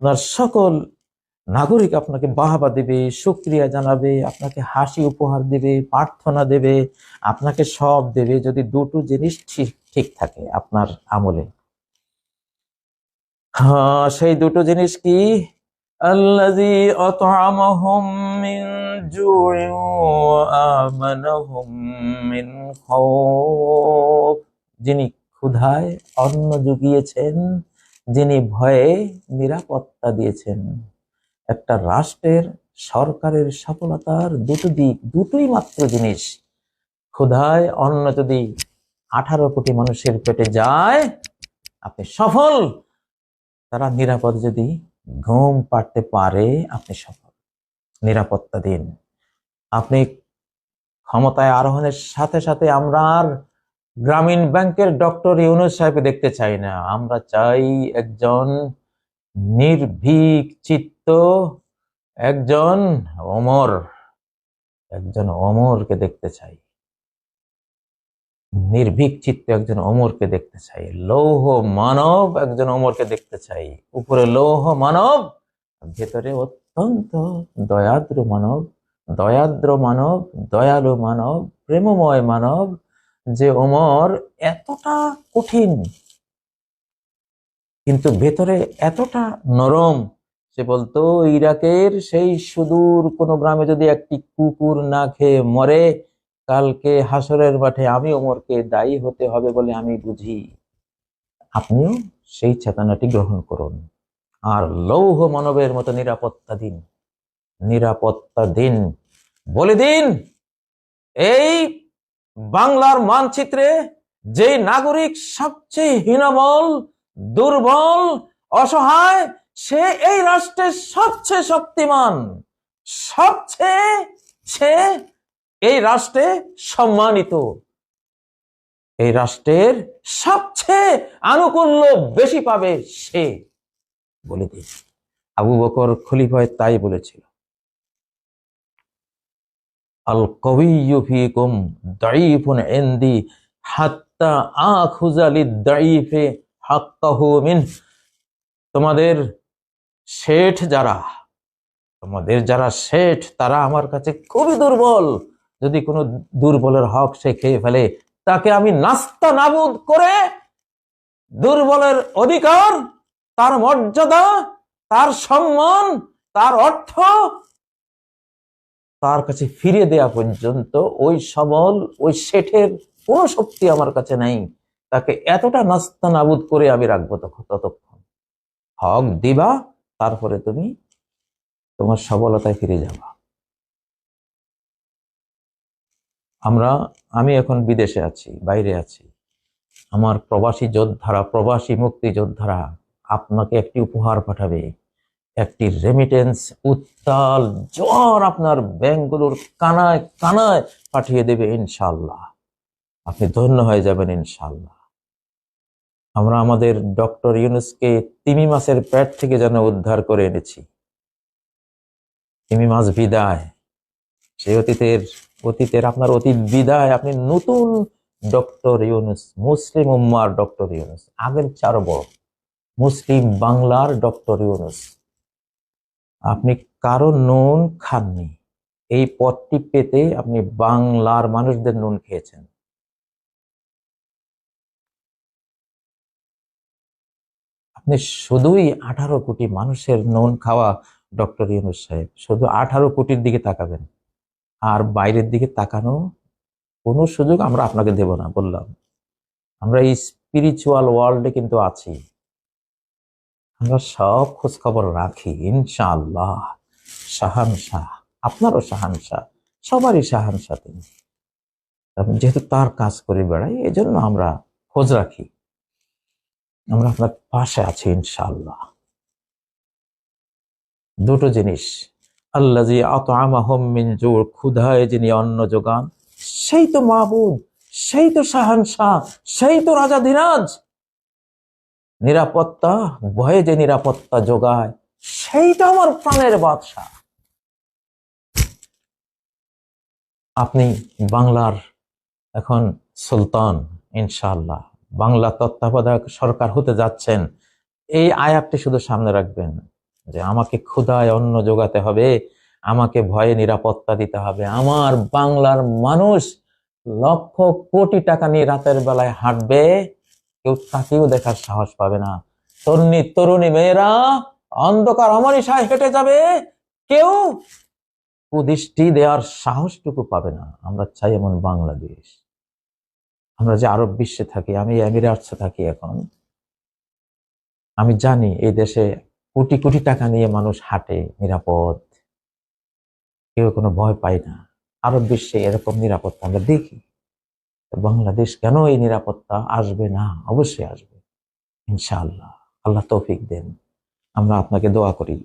আপনার সকল নাগরিক আপনাকে বাহাবা দেবে সুক্রিয়া জানাবে, আপনাকে হাসি উপহার দেবে, প্রার্থনা দেবে, আপনাকে সব দেবে যদি দুটো জিনিস ঠিক ঠিক থাকে আপনার আমলে। হ্যাঁ সেই দুটো জিনিস কি? যিনি ক্ষুধায় অন্ন জুগিয়েছেন যিনি ভয়ে নিরাপত্তা দিয়েছেন। একটা রাষ্ট্রের, সরকারের সফলতার দুটো দিক, দুটোই মাত্র জিনিস। ক্ষুধায় অন্ন যদি আঠারো কোটি মানুষের পেটে যায়, আপনি সফল। তারা নিরাপদ যদি ঘুম পাড়তে পারে, আপনি সফল। নিরাপত্তা দিন। আপনি ক্ষমতায় আরোহণের সাথে সাথে আমরা আর গ্রামীণ ব্যাংকের ডক্টর ইউনুস সাহেবকে দেখতে চাই না। আমরা চাই একজন নির্ভীক, চিত্ত, একজন অমর, একজন অমরকে দেখতে চাই। নির্ভীক, চিত্ত, একজন অমরকে দেখতে চাই। লৌহ মানব, একজন অমরকে দেখতে চাই। উপরে লৌহ মানব, ভেতরে অত্যন্ত দয়াদ্র মানব দয়াদ্র মানব, দয়ালু মানব, প্রেমময় মানব যে ওমর এতটা কঠিন, কিন্তু ভেতরে এতটা নরম, সে বলতো, ইরাকের সেই সুদূর কোনো গ্রামে যদি একটি কুকুর না খেয়ে মরে, কালকে হাসরের মাঠে আমি ওমরকে দায়ী হতে হবে বলে আমি বুঝি। আপনিও সেই চেতনাটি গ্রহণ করুন। আর লৌহ মানবের মতো নিরাপত্তা দিন। নিরাপত্তা দিন। বলে দিন, এই বাংলার মানচিত্রে যে নাগরিক সবচেয়ে হীনবল, দুর্বল, অসহায়, সে এই রাষ্ট্রের সবচেয়ে শক্তিমান। সবচেয়ে সে এই রাষ্ট্রে সম্মানিত। এই রাষ্ট্রের সবচেয়ে আনুকূল্য বেশি পাবে সে, বলে দিন আবু বকর খলিফায় তাই বলেছিল। আল কবিয়্যু ফিকুম দাঈফুন ইনদি হাত্তা আখুযা লিদ-দাঈফি হাক্কাহু তোমাদের শেঠ যারা, তোমাদের যারা শেঠ, তারা আমার কাছে খুবই দুর্বল। যদি কোনো দুর্বলের হক সে খেয়ে ফেলে, তাকে আমি নাস্তা নাবুদ করে দুর্বলের অধিকার, তার মর্যাদা, তার সম্মান, তার অর্থ তার কাছে ফিরে দেয়া পর্যন্ত ওই সবল, ওই শেঠের কোনো শক্তি আমার কাছে নাই। তাকে এতটা নাস্তা নাবুদ করে আমি রাখব তখন, ততক্ষণ। হক দিবা, তারপরে তুমি তোমার সবলতায় ফিরে যাবা। আমরা, আমি এখন বিদেশে আছি, বাইরে আছি। আমার প্রবাসী যোদ্ধারা, প্রবাসী মুক্তি যোদ্ধারা আপনাকে একটি উপহার পাঠাবে। একটি রেমিটেন্স উত্তাল জ্বর আপনার ব্যাংকগুলোর কানায় কানায় পাঠিয়ে দেবে ইনশাল্লাহ আপনি ধন্য হয়ে যাবেন ইনশাল্লাহ আমরা আমাদের ডক্টর ইউনুসকে তিমি মাসের পেট থেকে যেন উদ্ধার করে এনেছি। তিমি মাস বিদায়। সেই অতীতের অতীতের আপনার অতীত বিদায়, আপনি নতুন ডক্টর ইউনুস, মুসলিম উম্মার ডক্টর ইউনুস, আগের চার বড়, মুসলিম বাংলার ডক্টর ইউনুস। আপনি কারও নুন খাননি। এই পদটি পেতে আপনি বাংলার মানুষদের নুন খেয়েছেন। আপনি শুধুই আঠারো কোটি মানুষের নুন খাওয়া ডক্টর ইউনুস সাহেব, শুধু আঠারো কোটির দিকে তাকাবেন। আর বাইরের দিকে তাকানো কোনো সুযোগ আমরা আপনাকে দেব না, বললাম। আমরা এই স্পিরিচুয়াল ওয়ার্ল্ডে কিন্তু আছি। আমরা সব খোঁজ খবর রাখি, ইনশাআল্লাহ। শাহানশাহ, আপনারও শাহানশাহ, সবারই শাহানশাহ তিনি। যেহেতু তার কাজ করে বেড়াই এই জন্য আমরা খোঁজ রাখি। আমরা আপনার পাশে আছি, ইনশাআল্লাহ। দুটো জিনিস আল্লাহ মিন জোর, ক্ষুধায় যিনি অন্ন যোগান, সেই তো মাহবুব, সেই তো শাহানশাহ, সেই তো রাজা ধীরাজ। নিরাপত্তা, ভয়ে যে নিরাপত্তা যোগায়, সেইটা আমার প্রাণের বাদশাহ আপনি বাংলার এখন সুলতান, ইনশাআল্লাহ। বাংলা তত্ত্বাবধায়ক সরকার হতে যাচ্ছেন। এই আয়াতটি শুধু সামনে রাখবেন যে আমাকে ক্ষুধায় অন্ন যোগাতে হবে, আমাকে ভয়ে নিরাপত্তা দিতে হবে। আমার বাংলার মানুষ লক্ষ কোটি টাকা নিয়ে রাতের বেলায় হাঁটবে কেউ তাকেও দেখার সাহস পাবে না। তরুণী তরুণী মেয়েরা, অন্ধকার অমনিশায় হেঁটে যাবে। কেউ কুদৃষ্টি দেওয়ার সাহসটুকু পাবে না। আমরা চাই এমন বাংলাদেশ। আমরা যে আরব বিশ্বে থাকি, আমি এমিরাটসে থাকি এখন। আমি জানি এই দেশে কোটি কোটি টাকা নিয়ে মানুষ হাঁটে নিরাপদ। কেউ কোনো ভয় পায় না। আরব বিশ্বে এরকম নিরাপত্তা আমরা দেখি। বাংলাদেশ কেন এই নিরাপত্তা আসবে না? অবশ্যই আসবে। ইনশাআল্লাহ। আল্লাহ তৌফিক দেন। আমরা আপনাকে দোয়া করি।